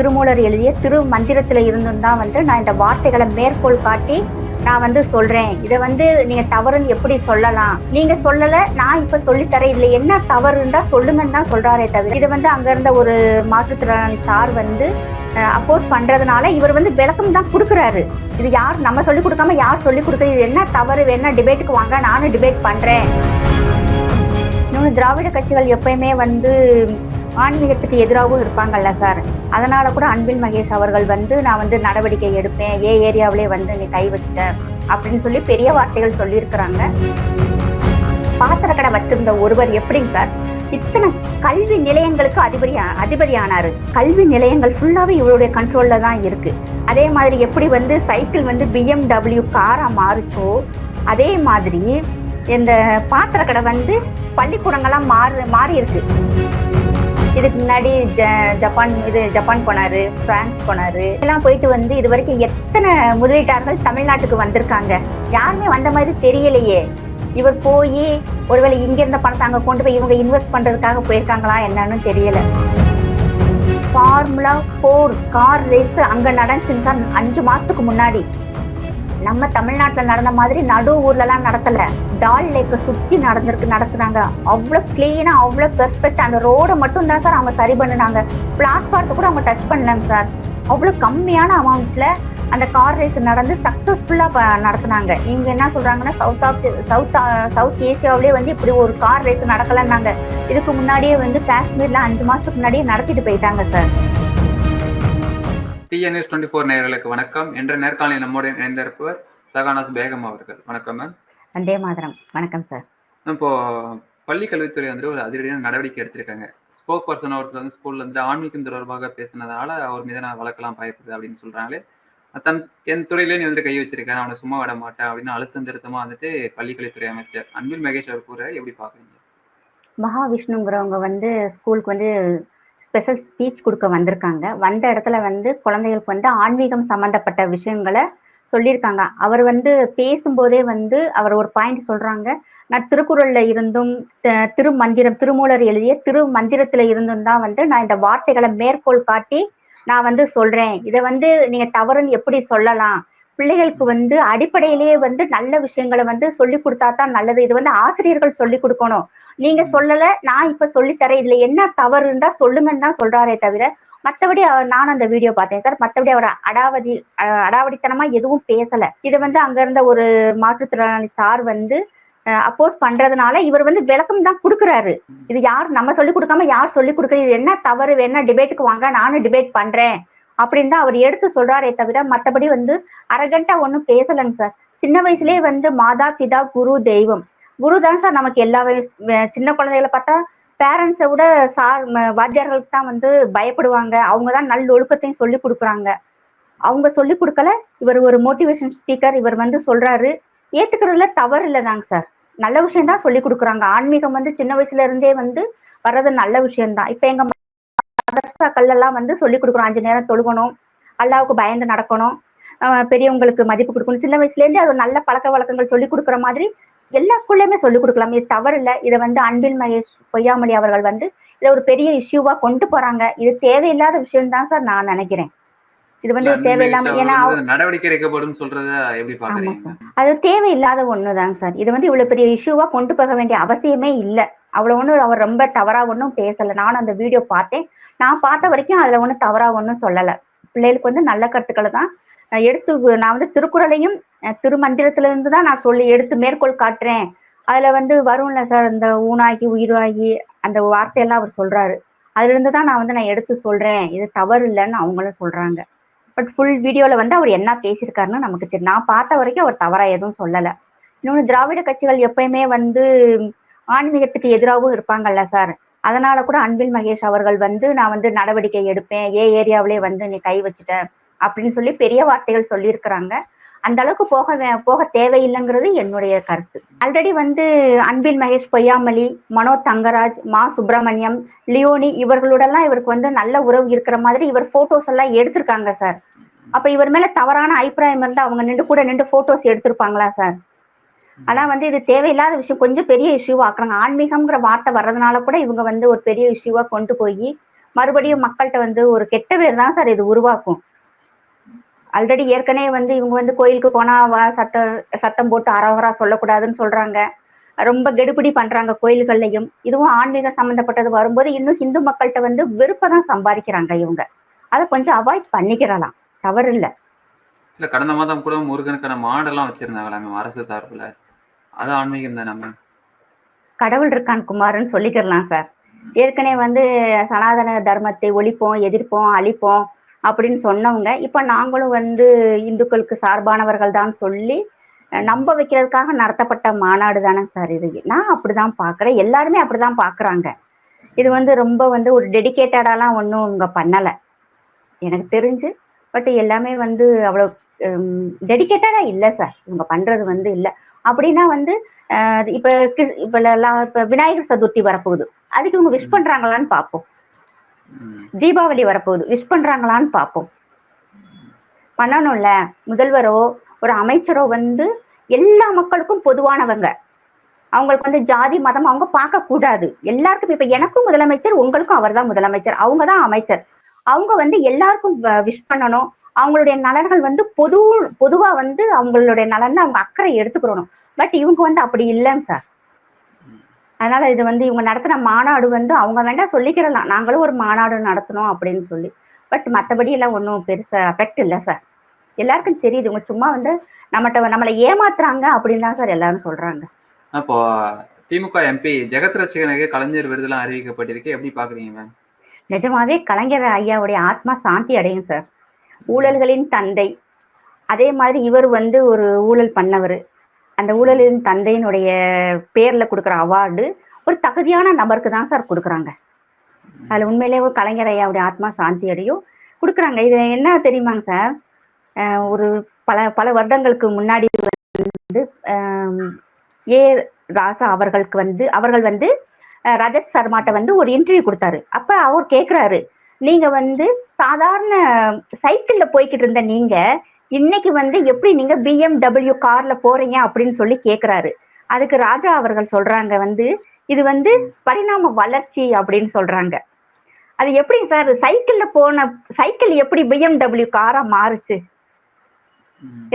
திருமூலர் எழுதிய திரு மந்திரத்துல இருந்தும் தான் வந்து நான் இந்த வார்த்தைகளை மேற்கோள் காட்டி நான் வந்து சொல்றேன். இதை வந்து நீங்க தவறுன்னு எப்படி சொல்லலாம்? நீங்க சொல்லல நான் இப்ப சொல்லித்தரேன். இதுல என்ன தவறுன்றா சொல்லுங்கன்னு தான் சொல்றாரே தவிர இது வந்து அங்க இருந்த ஒரு மாற்றுத்திறனாளி சார் வந்து அப்போஸ் பண்றதுனால இவர் வந்து விளக்கம் தான் கொடுக்குறாரு. இது யார் நம்ம சொல்லி கொடுக்காம யார் சொல்லி கொடுக்குறது இது என்ன தவறு வேணா டிபேட்டுக்கு வாங்க நானும் டிபேட் பண்றேன். இன்னொன்று திராவிட கட்சிகள் எப்பயுமே வந்து ஆன்மீகத்துக்கு எதிராகவும் இருப்பாங்கல்ல சார். அதனால கூட அன்பில் மகேஷ் அவர்கள் வந்து நான் வந்து நடவடிக்கை எடுப்பேன். ஏ ஏரியாவிலே வந்து நீ கை வச்சுட்ட. அப்படின்னு சொல்லி பெரிய வார்த்தைகள் சொல்லியிருக்கிறாங்க. பாத்திர கடை வச்சிருந்த ஒருவர் எப்படிங்க சார்? இத்தனை கல்வி நிலையங்களுக்கு அதிபதி அதிபதி ஆனார். கல்வி நிலையங்கள் ஃபுல்லாகவே இவருடைய கண்ட்ரோலில் தான் இருக்குது அதே மாதிரி எப்படி வந்து சைக்கிள் வந்து பிஎம்டபிள்யூ காராக மாறுச்சோ அதே மாதிரி இந்த பாத்திர கடை வந்து பள்ளிக்கூடங்கள்லாம் மாறு மாறி இருக்குது இதுக்கு முன்னாடி ஜ- ஜப்பான் இது ஜப்பான் போனாரு பிரான்ஸ் போனாரு. இதெல்லாம் போயிட்டு வந்து இது வரைக்கும் எத்தனை முதலீட்டாளர்கள் தமிழ்நாட்டுக்கு வந்திருக்காங்க? யாருமே வந்த மாதிரி தெரியலையே. இவர் போய் ஒருவேளை இங்க இருந்த பணத்தை அங்க கொண்டு போய் இவங்க இன்வெஸ்ட் பண்றதுக்காக போயிருக்காங்களா என்னன்னு தெரியல. ஃபார்முலா ஃபோர் கார் ரேஸ் அங்கே நடந்துச்சுன்னு தான் அஞ்சு மாதத்துக்கு முன்னாடி. நம்ம தமிழ்நாட்டுல நடந்த மாதிரி நடு ஊர்லலாம் நடத்தல. டால் லேக்கை சுத்தி நடந்திருக்கு நடத்துனாங்க. அவ்வளோ கிளீனா அவ்வளோ பெர்ஃபெக்ட் அந்த ரோடை மட்டும் தான் சார் அவங்க சரி பண்ணினாங்க. பிளாட்ஃபார்த்தை கூட அவங்க டச் பண்ணலங்க சார் அவ்வளோ கம்மியான அமௌண்ட்ல அந்த கார் ரேஸ் நடந்து சக்ஸஸ்ஃபுல்லாக நடத்துனாங்க. இவங்க என்ன சொல்கிறாங்கன்னா சவுத் ஆஃப் சவுத் சவுத் ஏஷியாவிலே வந்து இப்படி ஒரு கார் ரேஸ் நடக்கலைன்னாங்க. இதுக்கு முன்னாடியே வந்து காஷ்மீரில் அஞ்சு மாதத்துக்கு முன்னாடியே நடத்திட்டு போயிட்டாங்க சார் டிஎன்எஸ் டுவெண்ட்டி ஃபோர் நேயர்களுக்கு வணக்கம். என்ற நேர்காணலில் நம்முடன் இணைந்திருப்பவர் சகானாஸ் பேகம் அவர்கள். வணக்கம் மேம் வந்தே மாதரம். வணக்கம் சார் இப்போ பள்ளி கல்வித்துறை வந்து ஒரு அதிரடியான நடவடிக்கை எடுத்திருக்காங்க. ஸ்போக் பர்சன் ஒருத்தர் வந்து ஸ்கூல்ல வந்து ஆன்மீகம் தொடர்பாக பேசினதால அவர் மீது நான் வழக்கெல்லாம் பயப்படுது அப்படின்னு சொல்றாங்களே. தன் என் துறையிலே நீ வந்து கை வச்சிருக்கேன் அவனை சும்மா விட மாட்டேன் அப்படின்னு அழுத்தம் திருத்தமா வந்துட்டு பள்ளி கல்வித்துறை அமைச்சர் அன்பில் மகேஷ் அவர் கூற எப்படி பாக்குறீங்க? மகாவிஷ்ணுங்கிறவங்க வந்து ஸ்கூலுக்கு வந்து ஸ்பெஷல் ஸ்பீச் கொடுக்க வந்திருக்காங்க. வந்த இடத்துல வந்து குழந்தைகளுக்கு வந்து ஆன்மீகம் சம்பந்தப்பட்ட விஷயங்களை சொல்லியிருக்காங்க. அவர் வந்து பேசும்போதே வந்து அவர் ஒரு பாயிண்ட் சொல்றாங்க. நான் திருக்குறள்ல இருந்தும் திருமந்திரம் திருமூலர் எழுதிய திரு மந்திரத்துல இருந்தும் தான் வந்து நான் இந்த வார்த்தைகளை மேற்கோள் காட்டி நான் வந்து சொல்றேன். இதை வந்து நீங்க தவறுன்னு எப்படி சொல்லலாம்? பிள்ளைகளுக்கு வந்து அடிப்படையிலேயே வந்து நல்ல விஷயங்களை வந்து சொல்லி கொடுத்தா தான் நல்லது. இது வந்து ஆசிரியர்கள் சொல்லி கொடுக்கணும். நீங்க சொல்லல நான் இப்ப சொல்லித்தரேன். இதுல என்ன தவறுன்றா சொல்லுங்கன்னு தான் சொல்றாரே தவிர மத்தபடி அவர் நான் அந்த வீடியோ பார்த்தேன் சார். மத்தபடி அவர் அடாவதி அடாவடித்தனமா எதுவும் பேசல. இது வந்து அங்க இருந்த ஒரு மாற்றுத்திறனாளி சார் வந்து அப்போஸ் பண்றதுனால இவர் வந்து விளக்கம் தான் கொடுக்குறாரு. இது யார் நம்ம சொல்லி கொடுக்காம யார் சொல்லி கொடுக்குறது இது என்ன தவறு? வேணா டிபேட்டுக்கு வாங்க? நானும் டிபேட் பண்றேன். அப்படின்னு தான் அவர் எடுத்து சொல்றாரே தவிர மத்தபடி வந்து அரகண்டா ஒன்றும் பேசலைங்க சார். சின்ன வயசுலயே வந்து மாதா பிதா குரு தெய்வம். குரு தான் சார் நமக்கு எல்லா சின்ன குழந்தைகளை பார்த்தா பேரண்ட்ஸை விட சார் வாத்தியார்களுக்கு தான் வந்து பயப்படுவாங்க. அவங்க தான் நல்ல ஒழுக்கத்தையும் சொல்லி கொடுக்குறாங்க. அவங்க சொல்லி கொடுக்கல இவர் ஒரு மோட்டிவேஷன் ஸ்பீக்கர் இவர் வந்து சொல்றாரு. ஏத்துக்கிறதுல தவறு இல்லைதாங்க சார். நல்ல விஷயம் தான் சொல்லி கொடுக்குறாங்க. ஆன்மீகம் வந்து சின்ன வயசுல இருந்தே வந்து வர்றது நல்ல விஷயம்தான் இப்ப எங்க மதரசாக்கள் எல்லாம் வந்து சொல்லி கொடுக்குறோம் அஞ்சு நேரம் தொழுகணும். அல்லாவுக்கு பயந்து நடக்கணும். பெரியவங்களுக்கு மதிப்பு கொடுக்கணும். சின்ன வயசுல இருந்தே அது நல்ல பழக்க வழக்கங்கள் சொல்லி கொடுக்குற மாதிரி எல்லா ஸ்கூல்லயுமே சொல்லி கொடுக்கலாம். இது தவறு இல்ல இதை வந்து அன்பில் மகேஷ் பொய்யாமொழி அவர்கள் வந்து இதை ஒரு பெரிய இஷ்யூவா கொண்டு போறாங்க. இது தேவையில்லாத விஷயம் தான் சார் நான் நினைக்கிறேன். இது வந்து தேவையில்லாம ஏன்னா நடவடிக்கை எடுக்கப்படும் சொல்றத எப்படி ஆமா பாக்குறீங்க சார். அது தேவையில்லாத ஒண்ணுதாங்க சார். இது வந்து இவ்வளவு பெரிய இஷ்யூவா கொண்டு போக வேண்டிய அவசியமே இல்ல. அவ்வளவு ஒண்ணும் அவர் ரொம்ப தவறா ஒன்றும் பேசல. நானும் அந்த வீடியோ பார்த்தேன். நான் பார்த்த வரைக்கும் அதுல ஒண்ணும் தவறா ஒன்றும் சொல்லல. பிள்ளைகளுக்கு வந்து நல்ல கருத்துக்களை தான் நான் எடுத்து நான் வந்து திருக்குறளையும் அஹ், திருமந்திரத்துல இருந்து தான் நான் சொல்லி எடுத்து மேற்கோள் காட்டுறேன். அதுல வந்து வரும்ல சார் இந்த ஊனாகி உயிராகி அந்த வார்த்தையெல்லாம் அவர் சொல்றாரு. அதுல இருந்து தான் நான் வந்து நான் எடுத்து சொல்றேன். இது தவறு இல்லைன்னு அவங்களும் சொல்றாங்க. பட் ஃபுல் வீடியோல வந்து அவர் என்ன பேசியிருக்காருன்னு நமக்கு தெரியும் நான் பார்த்த வரைக்கும் அவர் தவறா எதுவும் சொல்லல. இன்னொன்று திராவிட கட்சிகள் எப்பயுமே வந்து ஆன்மீகத்துக்கு எதிராகவும் இருப்பாங்கல்ல சார். அதனால கூட அன்பில் மகேஷ் அவர்கள் வந்து நான் வந்து நடவடிக்கை எடுப்பேன். ஏ ஏரியாவிலே வந்து நீ கை வச்சுட்ட. அப்படின்னு சொல்லி பெரிய வார்த்தைகள் சொல்லியிருக்கிறாங்க. அந்த அளவுக்கு போக வே- போக தேவையில்லைங்கிறது என்னுடைய கருத்து. ஆல்ரெடி வந்து அன்பில் மகேஷ் பொய்யாமலி மனோ தங்கராஜ் மா சுப்பிரமணியம் லியோனி இவர்களோடலாம் இவருக்கு வந்து நல்ல உறவு இருக்கிற மாதிரி இவர் போட்டோஸ் எல்லாம் எடுத்திருக்காங்க சார் அப்ப இவர் மேல தவறான அபிப்பிராயம் இருந்தா அவங்க நின்று கூட நின்று போட்டோஸ் எடுத்திருப்பாங்களா சார் ஆனா வந்து இது தேவையில்லாத விஷயம். கொஞ்சம் பெரிய இஷ்யூவா ஆக்குறாங்க. ஆன்மீகம்ங்கிற வார்த்தை வர்றதுனால கூட இவங்க வந்து ஒரு பெரிய இஷ்யூவா கொண்டு போய் மறுபடியும் மக்கள்கிட்ட வந்து ஒரு கெட்ட பேர் தான் சார் இது உருவாக்கும். ஆல்ரெடி ஏற்கனவே வந்து இவங்க வந்து கோயிலுக்கு போனா சத்தம் சத்தம் போட்டு அரவரா சொல்லக்கூடாதுன்னு சொல்றாங்க. ரொம்ப கெடுபிடி பண்றாங்க கோயில்கள்லயும். இதுவும் ஆன்மீக சம்பந்தப்பட்டது வரும்போது இன்னும் இந்து மக்கள்கிட்ட வந்து வெறுப்பை தான் சம்பாதிக்கிறாங்க இவங்க. அதை கொஞ்சம் அவாய்ட் பண்ணிக்கிறலாம். தவறு இல்ல இல்ல கடந்த மாதம் கூட முருகனுக்கான மாடெல்லாம் வச்சிருந்தாங்களாமே அரசு தரப்புல அது ஆன்மீகம் தான் நம்ம கடவுள் இருக்கான் குமார்னு சொல்லிக்கிறலாம் சார். ஏற்கனவே வந்து சனாதன தர்மத்தை ஒழிப்போம் எதிர்ப்போம் அழிப்போம். அப்படின்னு சொன்னவங்க இப்ப நாங்களும் வந்து இந்துக்களுக்கு சார்பானவர்கள் தான் சொல்லி நம்ப வைக்கிறதுக்காக நடத்தப்பட்ட மாநாடு தானே சார் இது. நான் அப்படிதான் பாக்குறேன். எல்லாருமே அப்படிதான் பாக்குறாங்க. இது வந்து ரொம்ப வந்து ஒரு டெடிகேட்டடாலாம் ஒன்றும் இவங்க பண்ணல. எனக்கு தெரிஞ்சு பட் எல்லாமே வந்து அவ்வளோ டெடிகேட்டடா இல்லை சார். இவங்க பண்றது வந்து இல்லை. அப்படின்னா வந்து இப்ப இப்ப இப்ப விநாயகர் சதுர்த்தி வரப்போகுது. அதுக்கு இவங்க விஷ் பண்றாங்களான்னு பார்ப்போம். தீபாவளி வரப்போகுது. விஷ் பண்றாங்களான்னு பார்ப்போம். பண்ணணும்ல. முதல்வரோ ஒரு அமைச்சரோ வந்து எல்லா மக்களுக்கும் பொதுவானவங்க. அவங்களுக்கு வந்து ஜாதி மதம் அவங்க பார்க்க கூடாது. எல்லாருக்கும் இப்ப எனக்கும் முதலமைச்சர் உங்களுக்கும் அவர்தான் முதலமைச்சர். அவங்க தான் அமைச்சர். அவங்க வந்து எல்லாருக்கும் விஷ் பண்ணணும். அவங்களுடைய நலன்கள் வந்து பொது பொதுவா வந்து அவங்களுடைய நலன் அவங்க அக்கறை எடுத்துக்கிறணும் பட் இவங்க வந்து அப்படி இல்லைங்க சார். அதனால இது வந்து இவங்க நடத்தின மாநாடு வந்து அவங்க வேணா சொல்லிக்கிறலாம். நாங்களும் ஒரு மாநாடு நடத்தணும் அப்படின்னு சொல்லி. பட் மற்றபடி எல்லாம் ஒன்றும் பெருசா அஃபெக்ட் இல்லை சார் எல்லாருக்கும் தெரியுது. இவங்க சும்மா வந்து நம்மகிட்ட நம்மளை ஏமாத்துறாங்க அப்படின்னு தான் சார் எல்லாரும் சொல்றாங்க. அப்போ திமுக எம்பி ஜெகத் ரட்சகனுக்கு கலைஞர் விருதுலாம் அறிவிக்கப்பட்டிருக்கு. எப்படி பாக்குறீங்க மேம் நிஜமாவே கலைஞர் ஐயாவுடைய ஆத்மா சாந்தி அடையும் சார் ஊழல்களின் தந்தை. அதே மாதிரி இவர் வந்து ஒரு ஊழல் பண்ணவர். அந்த ஊழலின் தந்தையினுடைய பேர்ல கொடுக்குற அவார்டு ஒரு தகுதியான நபருக்கு தான் சார் கொடுக்குறாங்க. அதுல உண்மையிலேயே ஒரு கலைஞர் ஐயாவுடைய ஆத்மா சாந்தி அடையும். கொடுக்குறாங்க. இது என்ன தெரியுமாங்க சார்? ஒரு பல பல வருடங்களுக்கு முன்னாடி வந்து ஏ ராசா அவர்களுக்கு வந்து அவர்கள் வந்து ரஜத் சர்மாட்ட வந்து ஒரு இன்டர்வியூ கொடுத்தாரு. அப்ப அவர் கேக்குறாரு நீங்க வந்து சாதாரண சைக்கிள்ல போய்கிட்டு இருந்த நீங்க இன்னைக்கு வந்து எப்படி நீங்க பிஎம்டபிள்யூ கார்ல போறீங்க அப்படின்னு சொல்லி கேக்குறாரு. அதுக்கு ராஜா அவர்கள் சொல்றாங்க வந்து இது வந்து பரிணாம வளர்ச்சி அப்படின்னு சொல்றாங்க. அது எப்படி சார் சைக்கிள்ல போன சைக்கிள் எப்படி பிஎம்டபிள்யூ காரா மாறுச்சு.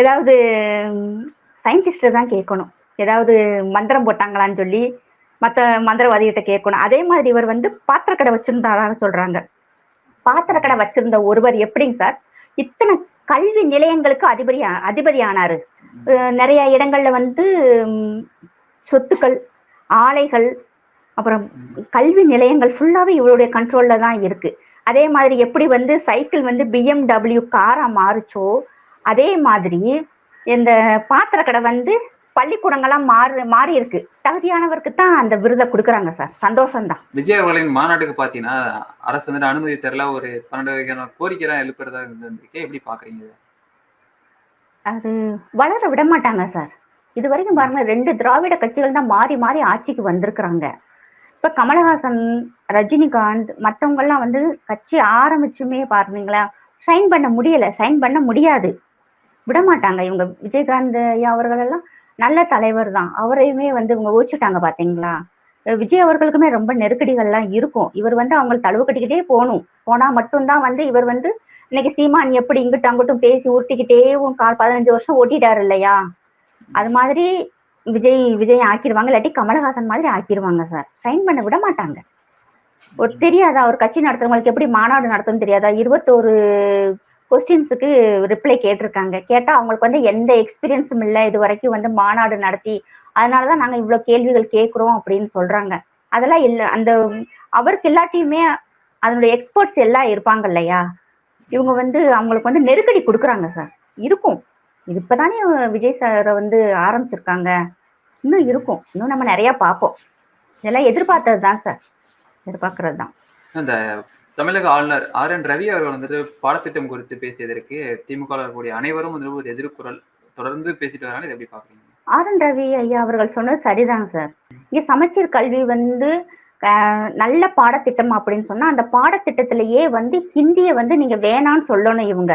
ஏதாவது சயின்டிஸ்ட தான் கேட்கணும். ஏதாவது மந்திரம் போட்டாங்களான்னு சொல்லி மற்ற மந்திரவாதிகிட்ட கேட்கணும். அதே மாதிரி இவர் வந்து பாத்திரக்கடை வச்சிருந்தாரான்னு சொல்றாங்க. பாத்திரக்கடை வச்சிருந்த ஒருவர் எப்படிங்க சார் இத்தனை கல்வி நிலையங்களுக்கு அதிபதி அதிபதி நிறைய இடங்கள்ல வந்து சொத்துக்கள் ஆலைகள் அப்புறம் கல்வி நிலையங்கள் ஃபுல்லாவே இவருடைய கண்ட்ரோல்ல தான் இருக்கு. அதே மாதிரி எப்படி வந்து சைக்கிள் வந்து பிஎம்டபிள்யூ காரா மாறுச்சோ அதே மாதிரி இந்த பாத்திர கடை வந்து பள்ளிக்கூடங்கள்லாம் மாறி மாறி இருக்கு தகுதியானவருக்கு தான் அந்த விருதை கொடுக்குறாங்க சார். சந்தோஷம்தான். விஜய் அவர்களின் மாநாட்டுக்கு பாத்தீங்கன்னா அரசு வந்துட்டு அனுமதி தரல ஒரு பன்னெண்டு வகையான கோரிக்கை எல்லாம் எழுப்புறதா இருந்திருக்கே. எப்படி பாக்குறீங்க? அது வளர விட மாட்டாங்க சார். இது வரைக்கும் பாருங்க ரெண்டு திராவிட கட்சிகள் தான் மாறி மாறி ஆட்சிக்கு வந்திருக்கிறாங்க. இப்ப கமலஹாசன் ரஜினிகாந்த் மத்தவங்க எல்லாம் வந்து கட்சி ஆரம்பிச்சுமே பாருங்களா ஷைன் பண்ண முடியல ஷைன் பண்ண முடியாது. விட மாட்டாங்க இவங்க. விஜயகாந்த் ஐயா அவர்கள் எல்லாம் நல்ல தலைவர் தான். அவரையுமே வந்து இவங்க ஓச்சுட்டாங்க பாத்தீங்களா? விஜய் அவர்களுக்குமே ரொம்ப நெருக்கடிகள்லாம் இருக்கும். இவர் வந்து அவங்க தழுவு கட்டிக்கிட்டே போகணும். போனா மட்டும்தான் வந்து இவர் வந்து இன்னைக்கு சீமான் எப்படி இங்கிட்டு அங்கிட்டும் பேசி உருட்டிக்கிட்டேவும் கால் பதினஞ்சு வருஷம் ஓட்டிட்டாரு இல்லையா? அது மாதிரி விஜய் விஜய் ஆக்கிடுவாங்க. இல்லாட்டி கமலஹாசன் மாதிரி ஆக்கிடுவாங்க சார். சைன் பண்ண விட மாட்டாங்க. ஒரு தெரியாதா? ஒரு கட்சி நடத்துறவங்களுக்கு எப்படி மாநாடு நடத்தும்னு தெரியாதா? இருபத்தோரு கொஸ்டின்ஸுக்கு ரிப்ளை கேட்டிருக்காங்க. கேட்டா அவங்களுக்கு வந்து எந்த எக்ஸ்பீரியன்ஸும் இல்லை. இது வரைக்கும் வந்து மாநாடு நடத்தி அதனாலதான் நாங்க இவ்வளவு கேள்விகள் கேட்குறோம் அப்படின்னு சொல்றாங்க. அதெல்லாம் இல்லை. அந்த அவருக்கு எல்லாத்தையுமே அதனுடைய எக்ஸ்பர்ட்ஸ் எல்லாம் இருப்பாங்க இல்லையா? இவங்க வந்து அவங்களுக்கு வந்து நெருக்கடி கொடுக்குறாங்க சார். இருக்கும். இது இப்பதானே விஜய் சாரை வந்து ஆரம்பிச்சிருக்காங்க. இன்னும் இருக்கும். இன்னும் நம்ம நிறைய பார்ப்போம். இதெல்லாம் எதிர்பார்த்தது தான் சார். எதிர்பார்க்கறது தான் தமிழக ஆளுநர் ஆர் என் ரவி அவர்கள் வந்துட்டு பாடத்திட்டம் குறித்து பேசியதற்கு திமுக அனைவரும் வந்து ஒரு எதிர்குரல் தொடர்ந்து பேசிட்டு வராங்க. இதை எப்படி பாக்குறீங்க? ஆர் என் ரவி ஐயா அவர்கள் சொன்னது சரிதாங்க சார். இங்க சமச்சீர் கல்வி வந்து நல்ல பாடத்திட்டம் அப்படின்னு சொன்னா அந்த பாடத்திட்டத்திலேயே வந்து ஹிந்தியை வந்து நீங்க வேணான்னு சொல்லணும் இவங்க.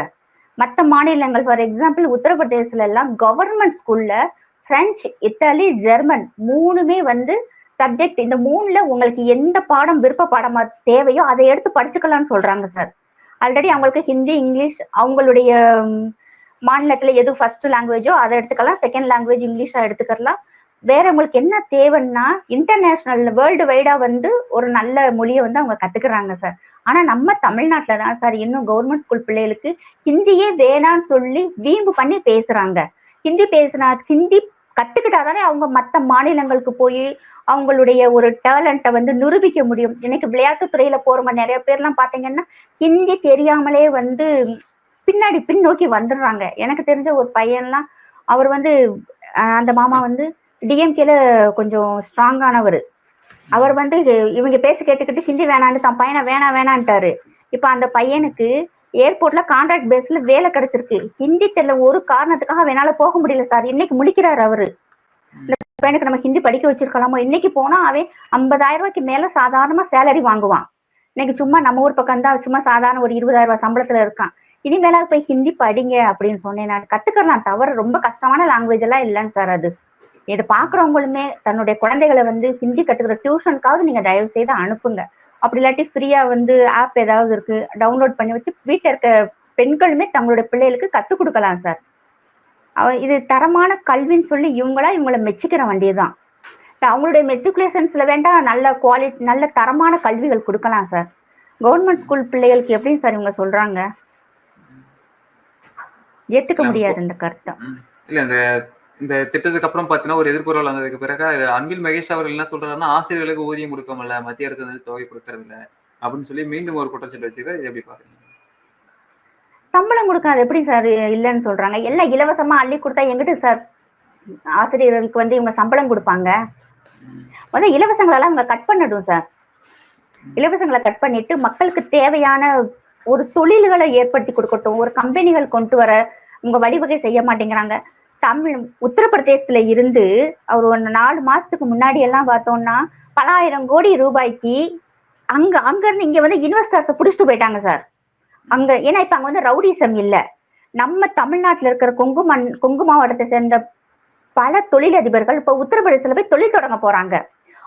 மற்ற மாநிலங்கள் ஃபார் எக்ஸாம்பிள் உத்தரப்பிரதேசல எல்லாம் கவர்மெண்ட் ஸ்கூல்ல பிரெஞ்சு இத்தாலி ஜெர்மன் மூணுமே வந்து சப்ஜெக்ட் இந்த மூணுல உங்களுக்கு எந்த பாடம் விருப்ப பாடமா தேவையோ அதை எடுத்து படிச்சுக்கலாம்னு சொல்றாங்க சார் ஆல்ரெடி அவங்களுக்கு ஹிந்தி இங்கிலீஷ் அவங்களுடைய மாநிலத்துல எது ஃபர்ஸ்ட் லாங்குவேஜோ அதை எடுத்துக்கலாம். செகண்ட் லாங்குவேஜ் இங்கிலீஷா எடுத்துக்கலாம். வேற உங்களுக்கு என்ன தேவைன்னா இன்டர்நேஷனல் வேர்ல்டு வைடா வந்து ஒரு நல்ல மொழியை வந்து அவங்க கத்துக்கிறாங்க சார் ஆனா நம்ம தமிழ்நாட்டில தான் சார் இன்னும் கவர்மெண்ட் ஸ்கூல் பிள்ளைகளுக்கு ஹிந்தியே வேணாம்னு சொல்லி வீம்பு பண்ணி பேசுறாங்க. ஹிந்தி பேசினா ஹிந்தி கத்துக்கிட்டாதானே அவங்க மற்ற மாநிலங்களுக்கு போய் அவங்களுடைய ஒரு டேலண்ட்டை வந்து நிரூபிக்க முடியும். இன்னைக்கு விளையாட்டு துறையில போறவங்க நிறைய பேர்லாம் பாத்தீங்கன்னா ஹிந்தி தெரியாமலே வந்து பின்னாடி பின்னோக்கி வந்துடுறாங்க. எனக்கு தெரிஞ்ச ஒரு பையன்லாம் அவர் வந்து அந்த மாமா வந்து டிஎம்கேல கொஞ்சம் ஸ்ட்ராங்கானவர் அவர் வந்து இவங்க பேச்சு கேட்டுக்கிட்டு ஹிந்தி வேணான்னு தான் பையனை வேணாம் வேணான்ட்டாரு. இப்ப அந்த பையனுக்கு ஏர்போர்ட்ல கான்ட்ராக்ட் பேஸ்ல வேலை கிடைச்சிருக்கு. ஹிந்தி தெரியல ஒரு காரணத்துக்காக அவனால போக முடியல சார். இன்னைக்கு முடிக்கிறாரு அவரு. இந்த பையனுக்கு நம்ம ஹிந்தி படிக்க வச்சிருக்கலாமோ? இன்னைக்கு போனா அவன் ஐம்பதாயிரம் ரூபாய்க்கு மேல சாதாரணமா சேலரி வாங்குவான். இன்னைக்கு சும்மா நம்ம ஊர் பக்கம் தான் சும்மா சாதாரண ஒரு இருபதாயிரம் ரூபாய் சம்பளத்துல இருக்கான். இனிமேல போய் ஹிந்தி படிங்க அப்படின்னு சொன்னேன் நான். கத்துக்கலாம் தவிர ரொம்ப கஷ்டமான லாங்குவேஜ் எல்லாம் இல்லைன்னு சார் அது. இதை பாக்குறவங்களுமே தன்னுடைய குழந்தைகளை வந்து ஹிந்தி கத்துக்கிற டியூஷனுக்காவது நீங்க தயவு செய்து அனுப்புங்க. அப்படி இல்லாட்டி ஃப்ரீயா வந்து ஆப் ஏதாவது இருக்கு டவுன்லோட் பண்ணி வச்சு வீட்டில் இருக்க பெண்களுமே தங்களுடைய பிள்ளைகளுக்கு கத்துக் கொடுக்கலாம் சார் இது தரமான கல்வின்னு சொல்லி இவங்களா இவங்கள மெச்சிக்கிற வேண்டியதுதான் இல்ல அவங்களுடைய மெட்ரிகுலேஷன்ஸ்ல வேண்டாம் நல்ல குவாலிட்டி நல்ல தரமான கல்விகள் கொடுக்கலாம் சார் கவர்மெண்ட் ஸ்கூல் பிள்ளைகளுக்கு எப்படி சார் இவங்க சொல்றாங்க? ஏத்துக்க முடியாது இந்த கருத்தை. இல்ல இந்த இந்த திட்டத்துக்கு அப்புறம் பாத்தீங்கன்னா ஒரு எதிர்ப்புறல் வந்ததுக்கு பிறகு அன்பில் மகேஷ் அவர்கள் என்ன சொல்றாருன்னா ஆசிரியர்களுக்கு ஊதியம் கொடுக்க முடியல மத்திய அரசு வந்து தொகை கொடுக்கறது இல்ல அப்படின்னு சொல்லி மீண்டும் ஒரு குற்றச்சாட்டு வச்சிருக்காரு இது எப்படி பாக்குறீங்க சம்பளம் கொடுக்காது எப்படி சார் இல்லைன்னு சொல்றாங்க? எல்லாம் இலவசமா அள்ளி கொடுத்தா எங்கிட்டு சார் ஆசிரியர்களுக்கு வந்து இவங்க சம்பளம் கொடுப்பாங்க? வந்து இலவசங்களெல்லாம் இவங்க கட் பண்ணிடும் சார். இலவசங்களை கட் பண்ணிட்டு மக்களுக்கு தேவையான ஒரு தொழில்களை ஏற்படுத்தி கொடுக்கட்டும். ஒரு கம்பெனிகள் கொண்டு வர உங்க வழிவகை செய்ய மாட்டேங்கிறாங்க. தமிழ் உத்தரப்பிரதேசத்துல இருந்து அவர் ஒரு நாலு மாசத்துக்கு முன்னாடி எல்லாம் பார்த்தோம்னா பலாயிரம் கோடி ரூபாய்க்கு அங்க அங்க இருந்து இங்க வந்து இன்வெஸ்டர்ஸை புடிச்சிட்டு போயிட்டாங்க சார். அங்க ஏன்னா இப்ப அங்க வந்து ரவுடிசம் இல்ல. நம்ம தமிழ்நாட்டுல இருக்கிற கொங்கு மண் கொங்கு மாவட்டத்தை சேர்ந்த பல தொழிலதிபர்கள் இப்ப உத்தரப்பிரதேசத்துல போய் தொழில் தொடங்க போறாங்க.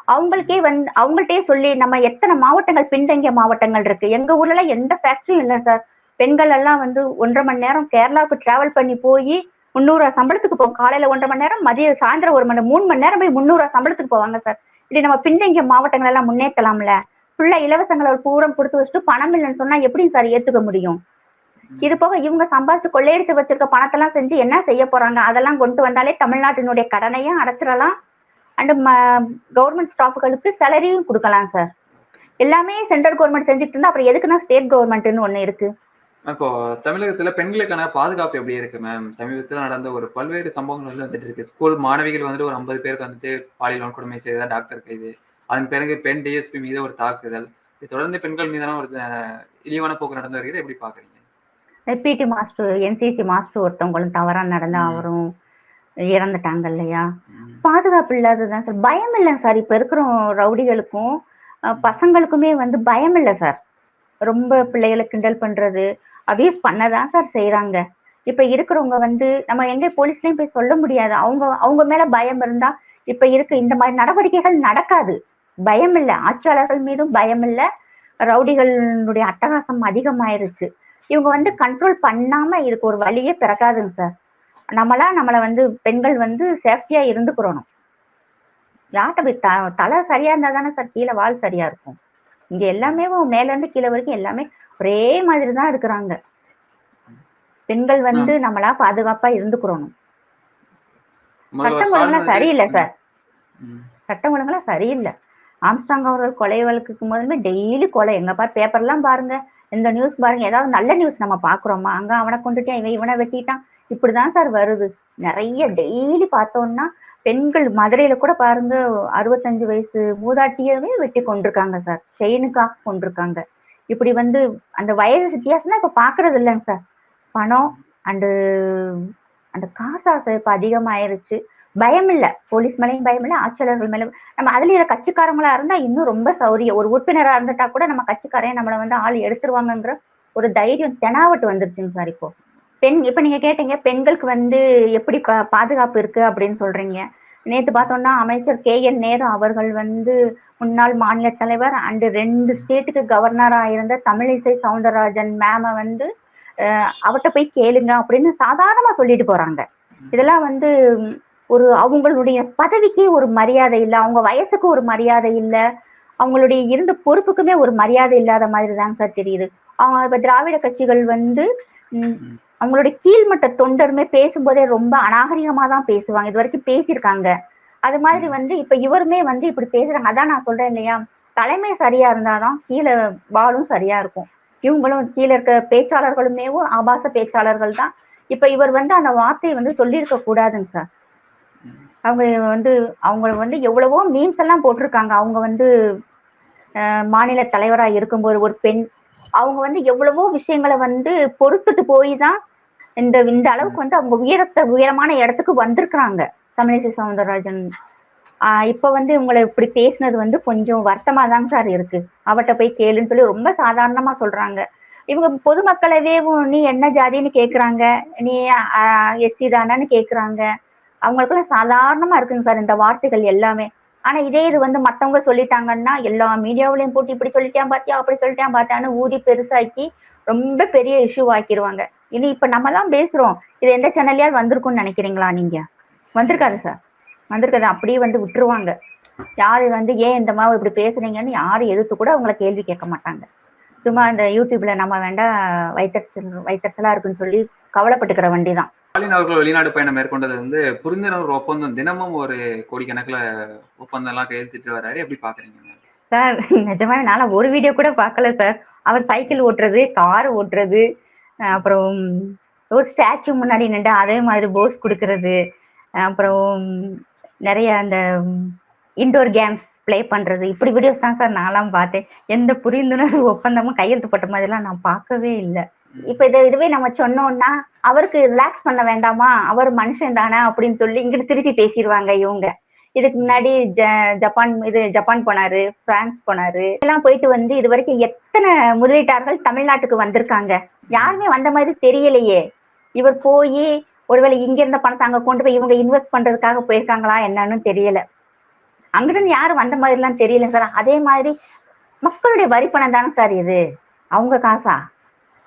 அவங்களுக்கே வந்து அவங்கள்ட்டே சொல்லி நம்ம எத்தனை மாவட்டங்கள் பின்தங்கிய மாவட்டங்கள் இருக்கு? எங்க ஊர்ல எல்லாம் எந்த ஃபேக்டரியும் இல்லை சார் பெண்கள் எல்லாம் வந்து ஒன்றரை மணி நேரம் கேரளாவுக்கு டிராவல் பண்ணி போய் முந்நூறு சம்பளத்துக்கு போவோம் காலையில ஒன்றரை மணி நேரம் மதியம் சாயந்தரம் ஒரு மணி மூணு மணி நேரம் போய் முந்நூறு சம்பளத்துக்கு போவாங்க சார் இப்படி நம்ம பின்தங்கிய மாவட்டங்கள் எல்லாம் முன்னேற்றலாம்ல. ஃபுல்லா இலவசங்களை பூரம் கொடுத்து வச்சுட்டு பணம் இல்லைன்னு சொன்னா எப்படி சார் ஏத்துக்க முடியும்? இது போக இவங்க சம்பாதிச்சு கொள்ளையடிச்சு வச்சிருக்க பணத்தெல்லாம் செஞ்சு என்ன செய்ய போறாங்க? அதெல்லாம் கொண்டு வந்தாலே தமிழ்நாட்டினுடைய கடனையும் அடைச்சிடலாம். அண்டு கவர்மெண்ட் ஸ்டாஃப்களுக்கு சேலரியும் கொடுக்கலாம் சார். எல்லாமே சென்ட்ரல் கவர்மெண்ட் செஞ்சுட்டு இருந்தா அப்புறம் எதுக்குன்னா ஸ்டேட் கவர்மெண்ட்னு ஒண்ணு இருக்கு. இப்போ தமிழகத்துல பெண்களுக்கான பாதுகாப்பு எப்படி இருக்கு மேம் சமீபத்தில் நடந்த ஒரு பல்வேறு சம்பவங்கள் வந்து வந்துட்டு இருக்கு. ஸ்கூல் மாணவிகள் வந்துட்டு ஒரு ஐம்பது பேருக்கு வந்துட்டு பாலியல் வன்கொடுமை செய்ததா டாக்டர் கைது அதன் பிறகு பெண் டிஎஸ்பி மீது ஒரு தாக்குதல். தொடர்ந்து பெண்கள் மீதான ஒரு இழிவான போக்கு நடந்து வருகிறது. எப்படி பாக்குறீங்க பிடி மாஸ்டர் என்சிசி மாஸ்டர் ஒருத்தவங்களும் தவறா நடந்து. அவரும் இறந்துட்டாங்க இல்லையா. பாதுகாப்பு இல்லாததுதான் சார். பயம் இல்லை சார். இப்ப இருக்கிற ரவுடிகளுக்கும் பசங்களுக்குமே வந்து பயம் இல்லை சார். ரொம்ப பிள்ளைகளை கிண்டல் பண்றது அபியூஸ் பண்ணதான் சார் செய்றாங்க. இப்ப இருக்கிறவங்க வந்து நம்ம எங்க போலீஸ்லயும் போய் சொல்ல முடியாது. அவங்க அவங்க மேல பயம் இருந்தா இப்ப இருக்க இந்த மாதிரி நடவடிக்கைகள் நடக்காது. பயம் இல்லை ஆட்சியாளர்கள் மீதும் பயம் இல்லை ரவுடிகளுடைய அட்டகாசம் அதிகமாயிருச்சு. இவங்க வந்து கண்ட்ரோல் பண்ணாம இதுக்கு ஒரு வழியே பிறக்காதுங்க சார் நம்மளா நம்மளை வந்து பெண்கள் வந்து சேஃப்டியா இருந்துக்கிறணும். யார்கிட்ட போய் த தலை சரியா இருந்தா தானே சார் கீழே வால் சரியா இருக்கும். இங்க எல்லாமே மேல இருந்து கீழே வரைக்கும் எல்லாமே ஒரே மாதிரி தான் இருக்கிறாங்க. பெண்கள் வந்து நம்மளா பாதுகாப்பா இருந்துக்கிறணும். முதல்வர் சட்டம் வந்துட்டு- சரியில்லை சார். சட்டம் ஒழுங்கெல்லாம் சரியில்லை. ஆம்ஸ்டாங் அவர்கள் கொலை வழக்குக்கு முதலுமே டெய்லி கொலை. எங்க பார் பேப்பர்லாம் பாருங்க. இந்த நியூஸ் பாருங்க. ஏதாவது நல்ல நியூஸ் நம்ம பாக்குறோமா? அங்க அவனை கொண்டுட்டான் இவன் இவனை வெட்டிட்டான். இப்படிதான் சார் வருது. நிறைய டெய்லி பார்த்தோம்னா பெண்கள் மதுரையில கூட பாருங்க அறுபத்தஞ்சு வயசு மூதாட்டியவே வெட்டி கொண்டிருக்காங்க சார் செயினுக்காக கொண்டிருக்காங்க. இப்படி வந்து அந்த வயது வித்தியாசம்லாம் இப்ப பாக்குறது இல்லைங்க சார் பணம் அண்டு அந்த காசாசை இப்ப அதிகமாயிருச்சு. பயம் இல்ல போலீஸ் மேலேயும் பயம் இல்ல ஆட்சியாளர்கள் மேலும் நம்ம அதுல இத கட்சிக்காரங்களா இருந்தா இன்னும் ரொம்ப சௌரியம். ஒரு உறுப்பினரா இருந்துட்டா கூட நம்ம கட்சிக்காரையும் நம்மள வந்து ஆள் எடுத்துருவாங்கங்கிற ஒரு தைரியம் தெனாவட்டு வந்துருச்சுங்க சார் இப்போ. பெண் இப்ப நீங்க கேட்டீங்க பெண்களுக்கு வந்து எப்படி பாதுகாப்பு இருக்கு அப்படின்னு சொல்றீங்க. நேத்து பார்த்தோம்னா அமைச்சர் கே என் நேரு அவர்கள் வந்து முன்னாள் மாநில தலைவர் அண்டு ரெண்டு ஸ்டேட்டுக்கு கவர்னரா இருந்த தமிழிசை சவுந்தரராஜன் மேம வந்து அவர்கிட்ட போய் கேளுங்க அப்படின்னு சாதாரணமா சொல்லிட்டு போறாங்க. இதெல்லாம் வந்து ஒரு அவங்களுடைய பதவிக்கே ஒரு மரியாதை இல்லை அவங்க வயசுக்கு ஒரு மரியாதை இல்லை அவங்களுடைய இருந்த பொறுப்புக்குமே ஒரு மரியாதை இல்லாத மாதிரி தாங்க சார் தெரியுது. அவங்க இப்ப திராவிட கட்சிகள் வந்து அவங்களுடைய கீழ்மட்ட தொண்டருமே பேசும்போதே ரொம்ப அநாகரிகமா தான் பேசுவாங்க. இது வரைக்கும் பேசியிருக்காங்க. அது மாதிரி வந்து இப்ப இவருமே வந்து இப்படி பேசுறாங்க. அதான் நான் சொல்றேன் இல்லையா? தலைமை சரியா இருந்தாதான் கீழே வாழும் சரியா இருக்கும். இவங்களும் கீழே இருக்க பேச்சாளர்களுமே ஆபாச பேச்சாளர்கள் தான் இப்ப இவர் வந்து அந்த வார்த்தையை வந்து சொல்லியிருக்க கூடாதுங்க சார் அவங்க வந்து அவங்க வந்து எவ்வளவோ மீம்ஸ் எல்லாம் போட்டிருக்காங்க. அவங்க வந்து மாநில தலைவரா இருக்கும்போது ஒரு பெண். அவங்க வந்து எவ்வளவோ விஷயங்களை வந்து பொறுத்துட்டு போய் தான் இந்த இந்த அளவுக்கு வந்து அவங்க உயரத்தை உயரமான இடத்துக்கு வந்திருக்கிறாங்க. தமிழிசை சவுந்தரராஜன். ஆஹ் இப்ப வந்து இவங்களை இப்படி பேசினது வந்து கொஞ்சம் வருத்தமா தாங்க சார் இருக்கு. அவட்ட போய் கேளுன்னு சொல்லி ரொம்ப சாதாரணமா சொல்றாங்க. இவங்க பொதுமக்களவே நீ என்ன ஜாதின்னு கேக்குறாங்க? நீ எஸ்சி தானான்னு கேக்குறாங்க? அவங்களுக்குலாம் சாதாரணமா இருக்குங்க சார் இந்த வார்த்தைகள் எல்லாமே. ஆனா இதே இது வந்து மத்தவங்க சொல்லிட்டாங்கன்னா எல்லா மீடியாவிலையும் போட்டு இப்படி சொல்லிட்டேன் பாத்தியா அப்படி சொல்லிட்டான் பார்த்தான்னு ஊதி பெருசாக்கி ரொம்ப பெரிய இஷ்யூ ஆக்கிடுவாங்க இது இப்ப நம்ம தான் பேசுறோம். இது எந்த சேனல்லையாவது வந்திருக்கும்னு நினைக்கிறீங்களா நீங்க? வந்திருக்காது சார். வந்திருக்காது. அப்படியே வந்து விட்டுருவாங்க. யாரு வந்து ஏன் இந்த மாதிரி இப்படி பேசுறீங்கன்னு யாரும் எதிர்த்து கூட அவங்கள கேள்வி கேட்க மாட்டாங்க. சும்மா இந்த யூடியூப்ல நம்ம வேண்டாம் வைத்தறிச்சல் வைத்தறிச்சலா இருக்குன்னு சொல்லி கவலைப்பட்டுக்கிற வண்டி தான் ஸ்டாலின் அவர்கள் வெளிநாடு பயணம் மேற்கொண்டது வந்து புரிந்துணர்வு ஒப்பந்தம் தினமும் ஒரு கோடிக்கணக்கில் ஒப்பந்தம் எல்லாம் கையெழுத்திட்டு வராரு. எப்படி பாக்குறீங்க? சார் நிஜமா நான் ஒரு வீடியோ கூட பார்க்கல சார். அவர் சைக்கிள் ஓட்டுறது கார் ஓட்டுறது அப்புறம் ஒரு ஸ்டாச்சு முன்னாடி நின்று அதே மாதிரி போஸ் கொடுக்கறது அப்புறம் நிறைய அந்த இன்டோர் கேம்ஸ் ப்ளே பண்றது இப்படி வீடியோஸ் தான் சார் நான்லாம் பார்த்தேன். எந்த புரிந்துணர்வு ஒப்பந்தமும் கையெழுத்து போட்ட மாதிரிலாம் நான் பார்க்கவே இல்லை. இப்ப இது இதுவே நம்ம சொன்னோம்னா அவருக்கு ரிலாக்ஸ் பண்ண வேண்டாமா? அவர் மனுஷன் தானே? அப்படின்னு சொல்லி இங்கிட்டு திருப்பி பேசிடுவாங்க இவங்க. இதுக்கு முன்னாடி ஜ- ஜப்பான் இது ஜப்பான் போனாரு பிரான்ஸ் போனாரு. எல்லாம் போயிட்டு வந்து இது வரைக்கும் எத்தனை முதலீட்டார்கள் தமிழ்நாட்டுக்கு வந்திருக்காங்க? யாருமே வந்த மாதிரி தெரியலையே. இவர் போய் ஒருவேளை இங்க இருந்த பணத்தை அங்க கொண்டு போய் இவங்க இன்வெஸ்ட் பண்றதுக்காக போயிருக்காங்களா என்னன்னு தெரியல. அங்கிருந்து யாரும் வந்த மாதிரி எல்லாம் தெரியல சார் அதே மாதிரி மக்களுடைய வரி பணம் தானே சார் இது? அவங்க காசா?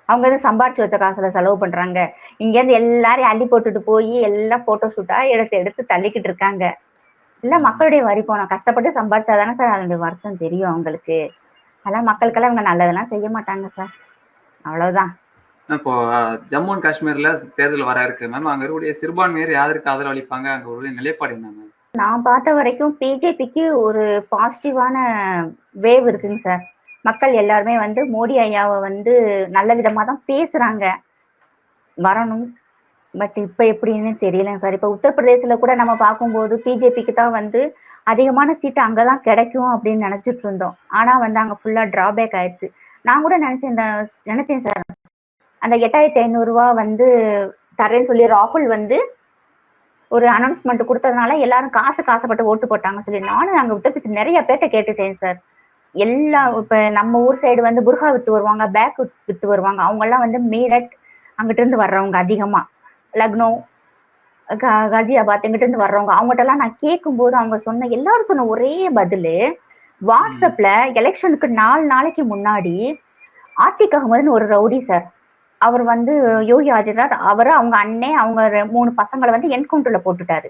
அவங்க வந்து சம்பாரிச்சு வச்ச காசுல செலவு பண்றாங்க. இங்க இருந்து எல்லாரையும் அள்ளி போட்டுட்டு போய் எல்லாம் போட்டோ ஷூட்டா எடுத்து எடுத்து தள்ளிக்கிட்டு இருக்காங்க. இல்ல மக்களுடைய வரி பணம் கஷ்டப்பட்டு சம்பாரிச்சாதானே சார் அதனுடைய வருத்தம் தெரியும் அவங்களுக்கு. அதெல்லாம் மக்களுக்கெல்லாம் இவங்க நல்லதெல்லாம் செய்ய மாட்டாங்க சார். அவ்வளவுதான். இப்போ ஜம்மு அண்ட் காஷ்மீர்ல தேர்தல் வர இருக்கு. மேம் அங்க இருக்கக்கூடிய சிறுபான்மையர் யாருக்கு ஆதரவு அளிப்பாங்க? அங்க ஒரு நிலைப்பாடு என்ன மேம் நான் பார்த்த வரைக்கும் பிஜேபிக்கு ஒரு பாசிட்டிவான வேவ் இருக்குங்க சார். மக்கள் எல்லாருமே வந்து மோடி ஐயாவை வந்து நல்ல விதமா தான் பேசுறாங்க. வரணும். பட் இப்ப எப்படின்னு தெரியலங்க சார். இப்ப உத்தரப்பிரதேசல கூட நம்ம பார்க்கும்போது பிஜேபிக்கு தான் வந்து அதிகமான சீட்டு அங்கதான் கிடைக்கும் அப்படின்னு நினைச்சிட்டு இருந்தோம். ஆனா வந்து அங்க ஃபுல்லா டிராபேக் ஆயிடுச்சு. நான் கூட நினைச்சேன் இந்த நினைச்சேன் சார். அந்த எட்டாயிரத்தி ஐநூறு ரூபா வந்து தரேன்னு சொல்லி ராகுல் வந்து ஒரு அனௌன்ஸ்மெண்ட் கொடுத்ததுனால எல்லாரும் காசு காசப்பட்டு ஓட்டு போட்டாங்க சொல்லி நானும் அங்க உத்தரப்பிரதேச நிறைய பேர்ட்ட கேட்டுட்டேன் சார். எல்லா இப்ப நம்ம ஊர் சைடு வந்து புர்கா வித்து வருவாங்க பேக் வித்து வருவாங்க. அவங்க எல்லாம் வந்து மீரட் அங்கிட்ட இருந்து வர்றவங்க அதிகமா. லக்னோ க- காஜியாபாத் இங்கிட்ட இருந்து வர்றவங்க. அவங்ககிட்ட எல்லாம் நான் கேட்கும்போது அவங்க சொன்ன எல்லாரும் சொன்ன ஒரே பதிலு வாட்ஸ்அப்ல எலெக்ஷனுக்கு நாலு நாளைக்கு முன்னாடி ஆர்த்திக் அகமதுன்னு ஒரு ரவுடி சார் அவர் வந்து யோகி ஆதித்யநாத் அவர் அவங்க அண்ணே அவங்க மூணு பசங்களை வந்து என்கவுண்டர்ல போட்டுட்டாரு.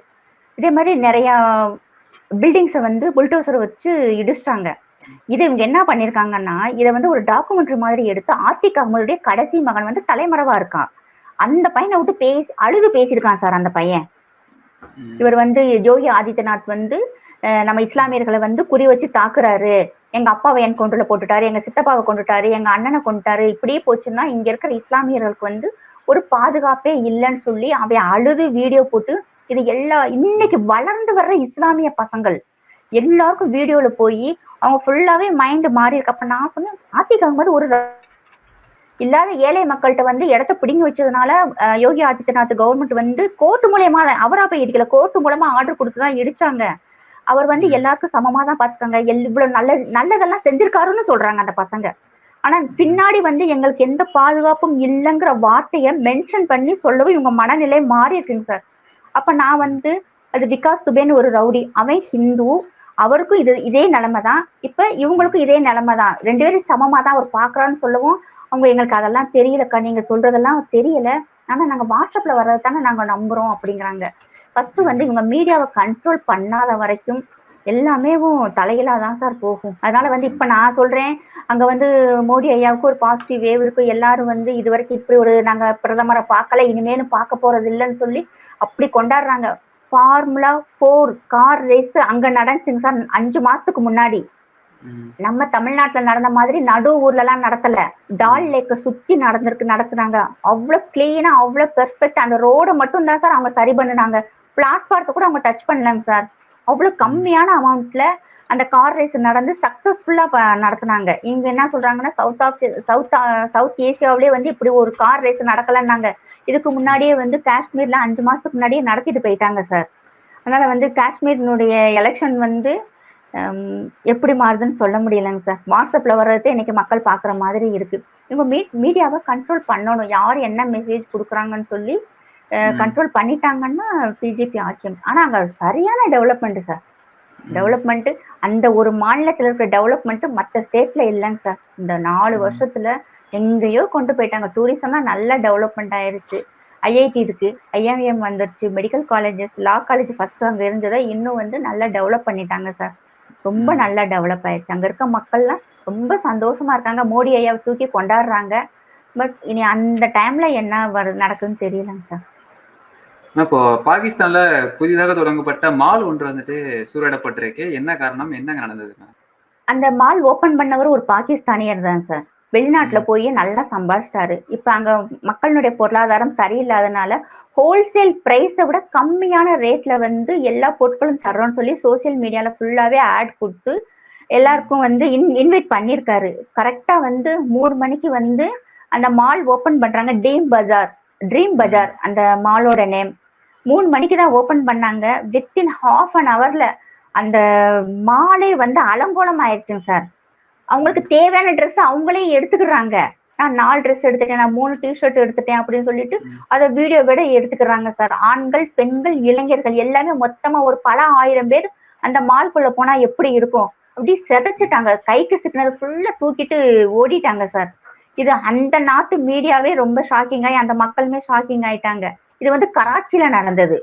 இதே மாதிரி நிறைய பில்டிங்ஸை வந்து புல்டோசர் வச்சு இடிச்சிட்டாங்க. இது இவங்க என்ன பண்ணிருக்காங்கன்னா இதை வந்து ஒரு டாக்குமெண்ட்ரி மாதிரி எடுத்து ஆத்திக் அகமதுடைய கடைசி மகன் வந்து தலைமறைவா இருக்கான். அந்த பையனை விட்டு பேசி அழுது பேசியிருக்கான் சார் அந்த பையன். இவர் வந்து யோகி ஆதித்யநாத் வந்து நம்ம இஸ்லாமியர்களை வந்து குறி வச்சு தாக்குறாரு. எங்க அப்பாவை என் கொண்டுல போட்டுட்டாரு எங்க சித்தப்பாவை கொண்டுட்டாரு எங்க அண்ணனை கொண்டுட்டாரு. இப்படியே போச்சுன்னா இங்க இருக்கிற இஸ்லாமியர்களுக்கு வந்து ஒரு பாதுகாப்பே இல்லைன்னு சொல்லி அவன் அழுது வீடியோ போட்டு இது எல்லா இன்னைக்கு வளர்ந்து வர்ற இஸ்லாமிய பசங்கள். எல்லாருக்கும் வீடியோல போய் அவங்க ஃபுல்லாவே மைண்ட் மாறி இருக்கு அப்ப நான் சொன்னேன் ஆத்திகாங்க போது ஒரு இல்லாத ஏழை மக்கள்கிட்ட வந்து இடத்த பிடிங்கி வச்சதுனால யோகி ஆதித்யநாத் கவர்மெண்ட் வந்து கோர்ட் மூலியமா அவரா போய் இடிக்கல கோர்ட் மூலமா ஆர்டர் கொடுத்து தான் இடிச்சாங்க. அவர் வந்து எல்லாருக்கும் சமமா தான் பாத்துக்காங்க இவ்வளவு நல்ல நல்லதெல்லாம் செஞ்சிருக்காருன்னு சொல்றாங்க அந்த பசங்க. ஆனா பின்னாடி வந்து எங்களுக்கு எந்த பாதுகாப்பும் இல்லைங்கிற வார்த்தையை மென்ஷன் பண்ணி சொல்லவும் இவங்க மனநிலை மாறி இருக்குங்க சார். அப்ப நான் வந்து அது விகாஸ் துபேன்னு ஒரு ரவுடி. அவன் ஹிந்து. அவருக்கும் இது இதே நிலைமை தான் இப்ப இவங்களுக்கும் இதே நிலைமை தான் ரெண்டு பேரும் சமமா தான் அவர் பாக்குறான்னு சொல்லவும் அவங்க எங்களுக்கு அதெல்லாம் தெரியலக்கா. நீங்க சொல்றதெல்லாம் தெரியல. ஆனா நாங்க வாட்ஸ்அப்ல வர்றது தானே நாங்க நம்புறோம் அப்படிங்கிறாங்க. ஃபர்ஸ்ட் வந்து இவங்க மீடியாவை கண்ட்ரோல் பண்ணாத வரைக்கும் எல்லாமே தலையிலா தான் சார் போகும். அதனால வந்து இப்ப நான் சொல்றேன் அங்க வந்து மோடி ஐயாவுக்கு ஒரு பாசிட்டிவ் வேவ் இருக்கும் எல்லாரும் வந்து இது வரைக்கும் இப்படி ஒரு நாங்க பிரதமரை பார்க்கல இனிமேனு பார்க்க போறது இல்லைன்னு சொல்லி அப்படி கொண்டாடுறாங்க. ஃபார்முலா ஃபோர் கார் ரேஸ் அங்க நடந்துச்சுங்க சார் அஞ்சு மாசத்துக்கு முன்னாடி. நம்ம தமிழ்நாட்டுல நடந்த மாதிரி நடு ஊர்ல எல்லாம் நடத்தல. டால் லேக்க சுத்தி நடந்திருக்கு நடத்துனாங்க. அவ்வளவு கிளீனா அவ்வளவு பெர்ஃபெக்ட் அந்த ரோட மட்டும் தான் சார் அவங்க சரி பண்ணுனாங்க. பிளாட்ஃபார்த்தை கூட அவங்க டச் பண்ணலங்க சார். அவ்வளவு கம்மியான அமௌண்ட்ல அந்த கார் ரேஸ் நடந்து சக்சஸ்ஃபுல்லா நடத்துனாங்க. இங்க என்ன சொல்றாங்கன்னா சவுத் ஆஃப் சவுத் சவுத் ஏசியாவிலே வந்து இப்படி ஒரு கார் ரேஸ் நடக்கலன்னாங்க. இதுக்கு முன்னாடியே வந்து காஷ்மீர்ல அஞ்சு மாசத்துக்கு முன்னாடியே நடத்திட்டு போயிட்டாங்க சார் அதனால வந்து காஷ்மீரினுடைய எலெக்ஷன் வந்து எப்படி மாறுதுன்னு சொல்ல முடியலங்க சார் வாட்ஸ்அப்ல வர்றதே இன்னைக்கு மக்கள் பாக்குற மாதிரி இருக்கு. இவங்க மீ மீடியாவை கண்ட்ரோல் பண்ணணும். யார் என்ன மெசேஜ் கொடுக்குறாங்கன்னு சொல்லி. கண்ட்ரோல் பண்ணிட்டாங்கன்னா பிஜேபி ஆட்சி. ஆனா அங்க சரியான டெவலப்மெண்ட் சார் டெவலப்மெண்ட் அந்த ஒரு மாநிலத்துல இருக்கிற டெவலப்மெண்ட் மற்ற ஸ்டேட்ல இல்லைங்க சார் இந்த நாலு. வருஷத்துல எங்கேயோ கொண்டு போயிட்டாங்க. டூரிசம்லாம் நல்லா டெவலப்மெண்ட் ஆயிருச்சு. ஐஐடி இருக்கு. ஐஎம்எம் வந்துருச்சு. Medical colleges law college first அங்க இருந்ததை இன்னும் வந்து நல்லா டெவலப் பண்ணிட்டாங்க சார் ரொம்ப. நல்லா டெவலப் ஆயிடுச்சு அங்க இருக்க மக்கள்லாம் ரொம்ப சந்தோஷமா இருக்காங்க. மோடி ஐயாவை தூக்கி கொண்டாடுறாங்க. பட் இனி அந்த டைம்ல என்ன வரு நடக்குதுன்னு தெரியலங்க சார் இப்போ பாகிஸ்தான்ல புதிதாக தொடங்கப்பட்ட மால் ஒன்று வந்துட்டு சூறையிடப்பட்டிருக்கு. என்ன காரணம்? என்னங்க நடந்தது? அந்த மால் ஓபன் பண்ணவர் ஒரு பாகிஸ்தானியர் தான் சார். வெளிநாட்டுல போய் நல்லா சம்பாதிச்சிட்டாரு இப்ப அங்க மக்களுடைய பொருளாதாரம் சரியில்லாதனால ஹோல்சேல் பிரைஸை விட கம்மியான ரேட்ல வந்து எல்லா பொருட்களும் தர்றோம்னு சொல்லி சோசியல் மீடியால ஃபுல்லாவே ஆட் கொடுத்து எல்லாருக்கும் வந்து இன் இன்வைட் பண்ணியிருக்காரு. கரெக்டா வந்து மூணு மணிக்கு வந்து அந்த மால் ஓபன் பண்றாங்க ட்ரீம் பஜார். ட்ரீம் பஜார் அந்த மாலோட நேம் மூணு மணிக்கு தான் ஓபன் பண்ணாங்க. வித்தின் ஹாஃப் அன் ஹவர்ல அந்த மாலே வந்து அலங்கோலம் ஆயிடுச்சுங்க சார் அவங்களுக்கு தேவையான ட்ரெஸ் அவங்களே எடுத்துக்கிறாங்க. நான் நாலு ட்ரெஸ் எடுத்துட்டேன் நான் மூணு டிஷர்ட் எடுத்துட்டேன் அப்படின்னு சொல்லிட்டு. அதை வீடியோ விட எடுத்துக்கிறாங்க சார் ஆண்கள் பெண்கள் இளைஞர்கள் எல்லாமே மொத்தமா ஒரு பல ஆயிரம் பேர் அந்த மால்குள்ள போனா எப்படி இருக்கும்? அப்படி செதைச்சிட்டாங்க. கைக்கு சிக்கினது ஃபுல்லா தூக்கிட்டு ஓடிட்டாங்க சார் இது அந்த நாட்டு மீடியாவே ரொம்ப ஷாக்கிங் ஆகி அந்த மக்களுமே ஷாக்கிங் ஆயிட்டாங்க. இது வந்து கராச்சியில நடந்தது.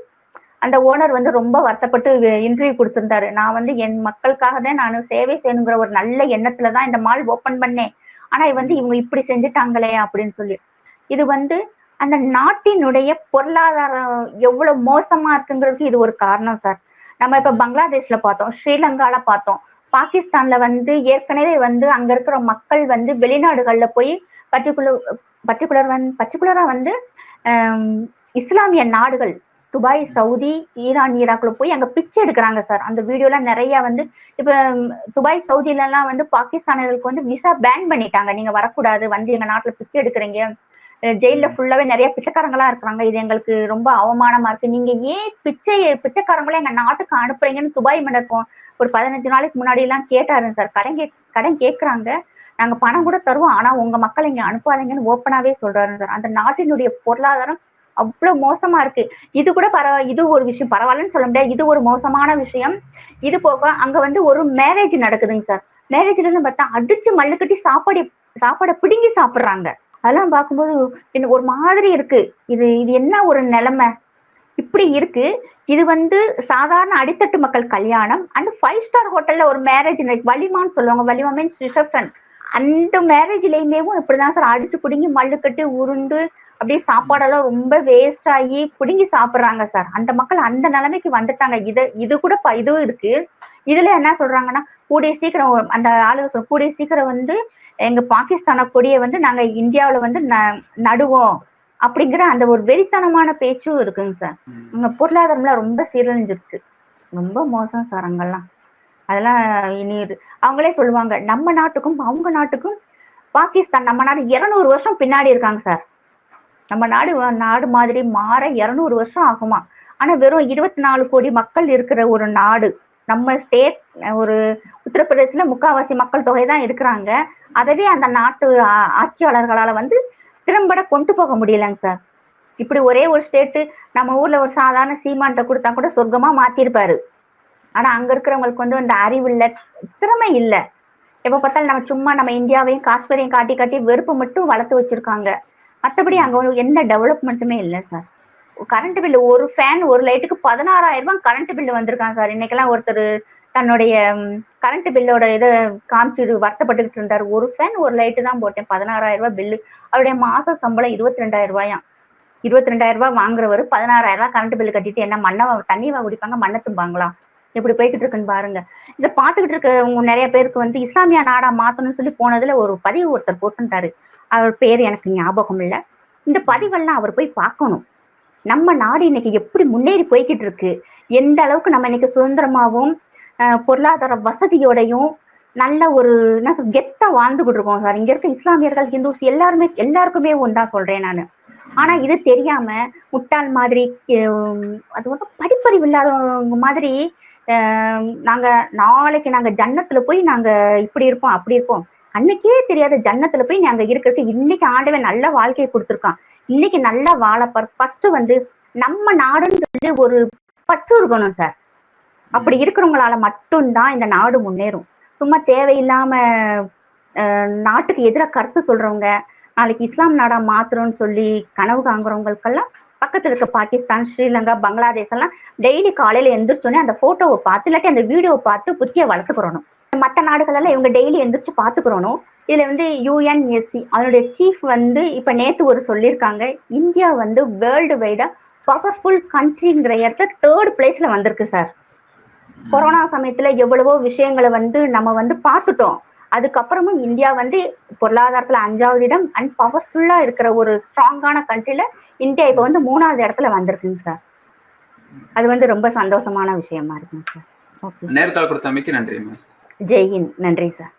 அந்த ஓனர் வந்து ரொம்ப வருத்தப்பட்டு இன்டர்வியூ கொடுத்திருந்தாரு. நான் வந்து என் மக்களுக்காக தான் நான் சேவை செய்யணுங்கிற ஒரு நல்ல எண்ணத்துல தான் இந்த மால் ஓபன் பண்ணேன். ஆனா இது வந்து இவங்க இப்படி செஞ்சுட்டாங்களே அப்படின்னு சொல்லி. இது வந்து அந்த நாட்டினுடைய பொருளாதாரம் எவ்வளவு மோசமா இருக்குங்கிறதுக்கு இது ஒரு காரணம் சார். நம்ம இப்ப பங்களாதேஷ்ல பார்த்தோம் ஸ்ரீலங்கால பார்த்தோம். பாகிஸ்தான்ல வந்து ஏற்கனவே வந்து அங்க இருக்கிற மக்கள் வந்து வெளிநாடுகள்ல போய் பர்டிகுலர் பர்டிகுலர் வந் பர்டிகுலரா வந்து இஸ்லாமிய நாடுகள் துபாய் சவுதி ஈரான் ஈராக்ல போய் அங்க பிச்சை எடுக்கிறாங்க சார். அந்த வீடியோலாம் நிறைய வந்து இப்ப துபாய் சவுதில எல்லாம் வந்து பாகிஸ்தானியர்களுக்கு வந்து விசா பேன் பண்ணிட்டாங்க. நீங்க வரக்கூடாது வந்து எங்க நாட்டுல பிச்சை எடுக்கிறீங்க. அஹ் ஜெயில்ல ஃபுல்லாவே நிறைய பிச்சைக்காரங்களா இருக்கிறாங்க. இது எங்களுக்கு ரொம்ப அவமானமா இருக்கு. நீங்க ஏன் பிச்சை பிச்சைக்காரங்களே எங்க நாட்டுக்கு அனுப்புறீங்கன்னு துபாய் மன்னர் ஒரு பதினஞ்சு நாளைக்கு முன்னாடி எல்லாம் கேட்டாரு சார். கடன் கே கடன் கேக்குறாங்க. நாங்க பணம் கூட தருவோம். ஆனா உங்க மக்கள் இங்க அனுப்பாதீங்கன்னு ஓப்பனாவே சொல்றாரு சார். அந்த நாட்டினுடைய பொருளாதாரம் அவ்வளவு மோசமா இருக்கு. இது கூட பரவ இது ஒரு விஷயம். பரவாயில்லன்னு சொல்ல முடியாது. இது ஒரு மோசமான விஷயம். இது போக அங்க வந்து ஒரு மேரேஜ் நடக்குதுங்க சார். மேரேஜ்ல பார்த்தா அடிச்சு மல்லு கட்டி சாப்பாடு சாப்பாடை பிடுங்கி சாப்பிடுறாங்க. அதெல்லாம் பார்க்கும்போது எனக்கு ஒரு மாதிரி இருக்கு. இது இது என்ன ஒரு நிலைமை? இப்படி இருக்கு. இது வந்து சாதாரண அடித்தட்டு மக்கள் கல்யாணம் அண்ட் ஃபைவ் ஸ்டார் ஹோட்டல்ல ஒரு மேரேஜ் வலிமான்னு சொல்லுவாங்க. வலிமா மீன்ஸ் ரிசப்ஷன் அந்த மேரேஜ்லயுமேவும் இப்படிதான் சார் அடிச்சு பிடுங்கி மல்லு கட்டி உருண்டு அப்படியே சாப்பாடெல்லாம் ரொம்ப வேஸ்ட் ஆகி பிடுங்கி சாப்பிடுறாங்க சார் அந்த மக்கள் அந்த நிலைமைக்கு வந்துட்டாங்க. இது இது கூட இதுவும் இருக்கு. இதுல என்ன சொல்றாங்கன்னா கூடிய சீக்கிரம் அந்த ஆளுங்க சொல்ற கூடிய சீக்கிரம் வந்து எங்க பாகிஸ்தான கொடியை வந்து நாங்க இந்தியாவுல வந்து ந- நடுவோம் அப்படிங்கிற அந்த ஒரு வெறித்தனமான பேச்சும் இருக்குங்க சார். ம். அங்க பொருளாதாரம்லாம் ரொம்ப சீரழிஞ்சிருச்சு. ரொம்ப மோசம் சார் அங்கெல்லாம். அதெல்லாம் இனி அவங்களே சொல்லுவாங்க நம்ம நாட்டுக்கும் அவங்க நாட்டுக்கும் பாகிஸ்தான் நம்ம நாடு இருநூறு வருஷம் பின்னாடி இருக்காங்க சார். நம்ம நாடு நாடு மாதிரி மாற இருநூறு வருஷம் ஆகுமா? ஆனா வெறும் இருபத்தி நாலு கோடி மக்கள் இருக்கிற ஒரு நாடு நம்ம ஸ்டேட் ஒரு உத்தரப்பிரதேசத்துல முக்காவாசி மக்கள் தொகை தான் இருக்கிறாங்க. அதவே அந்த நாட்டு ஆட்சியாளர்களால வந்து திறம்பட கொண்டு போக முடியலங்க சார். இப்படி ஒரே ஒரு ஸ்டேட்டு நம்ம ஊர்ல ஒரு சாதாரண சீமான்ட்ட கொடுத்தா கூட சொர்க்கமா மாத்திருப்பாரு. ஆனா அங்க இருக்கிறவங்களுக்கு வந்து அந்த அறிவு இல்ல திறமை இல்ல. எப்ப பார்த்தாலும் நம்ம சும்மா நம்ம இந்தியாவையும் காஷ்மீரையும் காட்டி காட்டி வெறுப்பு மட்டும் வளர்த்து வச்சிருக்காங்க. மற்றபடி அங்க வந்து எந்த டெவலப்மெண்ட்டுமே இல்லை சார். கரண்ட் பில்லு ஒரு ஃபேன் ஒரு லைட்டுக்கு பதினாறாயிரம் ரூபாய் கரண்ட் பில்லு வந்திருக்காங்க சார். இன்னைக்கெல்லாம் ஒருத்தர் தன்னுடைய கரண்ட் பில்லோட இதை காமிச்சு வருத்தப்பட்டுக்கிட்டு இருந்தார். ஒரு ஃபேன் ஒரு லைட்டு தான் போட்டேன். பதினாறாயிரம் ரூபாய் பில்லு அவருடைய மாச சம்பளம் இருபத்தி ரெண்டாயிரம் ரூபாயாம். இருபத்தி ரெண்டாயிரம் ரூபாய் வாங்குறவர் பதினாறாயிரம் ரூபாய் கரண்ட் பில்லு கட்டிட்டு என்ன மண்ணை தண்ணியை குடிப்பாங்க மண்ணை தும்பாங்களா? இப்படி போய்கிட்டு இருக்குன்னு பாருங்க. இதை பார்த்துக்கிட்டு இருக்க நிறைய பேருக்கு வந்து இஸ்லாமிய நாடா மாத்தணும்னு சொல்லி போனதுல ஒரு பதிவு ஒருத்தர் போட்டுட்டாரு அவர் பேர் எனக்கு ஞாபகம் இல்லை. இந்த பதிவெல்லாம் அவர் போய் பார்க்கணும். நம்ம நாடு இன்னைக்கு எப்படி முன்னேறி போய்கிட்டு இருக்கு? எந்த அளவுக்கு நம்ம இன்னைக்கு சுதந்திரமாகவும் பொருளாதார வசதியோடையும் நல்ல ஒரு என்ன சொல் கெத்தா வாழ்ந்துகிட்டு இருக்கோம் சார். இங்க இருக்க இஸ்லாமியர்கள் ஹிந்துஸ் எல்லாருமே எல்லாருக்குமே ஒன்றா சொல்றேன் நான். ஆனா இது தெரியாம முட்டாள் மாதிரி அது வந்து படிப்பறிவு இல்லாதவங்க மாதிரி நாங்க நாளைக்கு நாங்க ஜன்னத்துல போய் நாங்க இப்படி இருப்போம் அப்படி இருப்போம். அன்னைக்கே தெரியாத ஜன்னத்துல போய் நாங்க இருக்கிறதுக்கு இன்னைக்கு ஆண்டவன் நல்ல வாழ்க்கையை கொடுத்துருக்கான். இன்னைக்கு நல்லா வாழப்பார் ஃபர்ஸ்ட் வந்து நம்ம நாடுன்னு சொல்லி ஒரு பற்று இருக்கணும் சார் அப்படி இருக்கிறவங்களால மட்டும்தான் இந்த நாடு முன்னேறும். சும்மா தேவையில்லாம நாட்டுக்கு எதிராக கருத்து சொல்றவங்க நாளைக்கு இஸ்லாம் நாடா மாத்திரம்னு சொல்லி கனவு காங்குறவங்களுக்கெல்லாம் பக்கத்துல இருக்க பாகிஸ்தான் ஸ்ரீலங்கா பங்களாதேஷ் எல்லாம் டெய்லி காலையில எந்திரிச்சோன்னே அந்த போட்டோவை பார்த்து இல்லாட்டி அந்த வீடியோவை பார்த்து புத்திய வளர்த்துக்கிறணும். மற்ற நாடுகள் எல்லாம் இவங்க டெய்லி எந்திரிச்சு பாத்துக்கிறணும் இதுல வந்து யுஎன்எஸ்சி அதனுடைய சீஃப் வந்து இப்ப நேத்து ஒரு சொல்லியிருக்காங்க. இந்தியா வந்து வேர்ல்டு வைடா பவர்ஃபுல் கண்ட்ரிங்கிற இடத்துல தேர்ட் பிளேஸ்ல வந்திருக்கு சார் கொரோனா சமயத்துல எவ்வளவோ விஷயங்களை வந்து நம்ம வந்து பார்த்துட்டோம். அதுக்கப்புறமும் இந்தியா வந்து பொருளாதாரத்துல அஞ்சாவது இடம் அண்ட் பவர்ஃபுல்லா இருக்கிற ஒரு ஸ்ட்ராங்கான கண்ட்ரில இந்தியா இப்ப வந்து மூணாவது இடத்துல வந்திருக்குங்க சார் அது வந்து ரொம்ப சந்தோஷமான விஷயமா இருக்குங்க சார் நேர்கால் கொடுத்தமைக்கு நன்றி ஜெய்ஹிந்த். நன்றி சார்